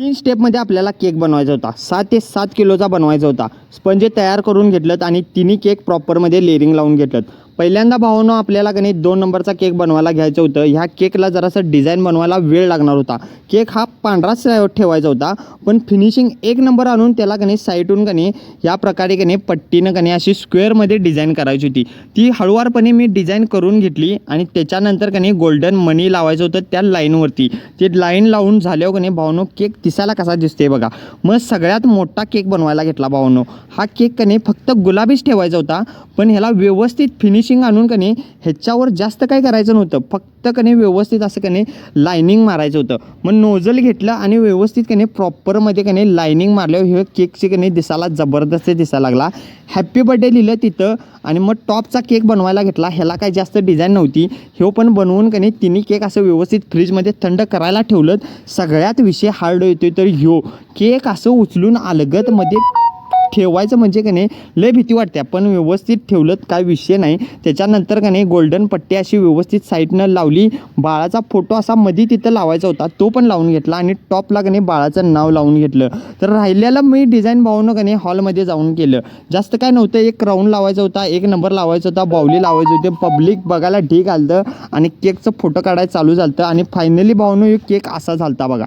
तीन स्टेपमध्ये आपल्याला केक बनवायचा होता. सात ते सात किलोचा बनवायचा होता. स्पंजे तयार करून घेतलं आणि तिन्ही केक प्रॉपरमध्ये लेअरिंग लावून घेतलं पहिल्यांदा भावानं आपल्याला का दोन नंबरचा केक बनवायला घ्यायचं होतं. ह्या केकला जरासं डिझाईन बनवायला वेळ लागणार होता. केक हा पांढराच ठेवायचा होता. पण फिनिशिंग एक नंबर आणून त्याला का साईटून साईडून या प्रकारे का पट्टीनं का अशी स्क्वेअरमध्ये डिझाईन करायची होती. ती हळुवारपणे मी डिझाईन करून घेतली आणि त्याच्यानंतर का गोल्डन मनी लावायचं होतं त्या लाईनवरती ते लाईन लावून झाल्यावर का भावनो केक दिसायला कसा दिसते बघा. मग सगळ्यात मोठा केक बनवायला घेतला भावनो. हा केक कने फक्त गुलाबीच ठेवायचा होता. पण ह्याला व्यवस्थित फिनिश फिनिशिंग आणून कने ह्याच्यावर जास्त काय करायचं नव्हतं. फक्त कने व्यवस्थित असं कने लायनिंग मारायचं होतं. मग नोझल घेतलं आणि व्यवस्थित कने प्रॉपरमध्ये कने लायनिंग मारल्यावर हे केकची कने दिसायला जबरदस्त दिसायला लागला. हॅप्पी बर्थडे लिहिलं तिथं आणि मग टॉपचा केक बनवायला घेतला. ह्याला काय जास्त डिझाईन नव्हती. हे पण बनवून कने तिन्ही केक असं व्यवस्थित फ्रीजमध्ये थंड करायला ठेवलं. सगळ्यात विषय हार्ड येतोय तर ह्यो. केक असं उचलून अलगतमध्ये ठेवायचं म्हणजे का नाही लय भीती वाटते. पण व्यवस्थित ठेवलं काय विषय नाही. त्याच्यानंतर का नाही गोल्डन पट्टी अशी व्यवस्थित साईडनं लावली. बाळाचा फोटो असा मध्ये तिथं लावायचा होता. तो पण लावून घेतला आणि टॉपला का नाही बाळाचं नाव लावून घेतलं. तर राहिलेलं मी डिझाईन भावनं का नाही हॉलमध्ये जाऊन केलं. जास्त काय नव्हतं. एक राऊंड लावायचा होता एक नंबर लावायचा होता बावली लावायची होती. पब्लिक बघायला ढीक आलतं आणि केकचं फोटो काढायला चालू झालं आणि फायनली भावनं केक असा झालता बघा.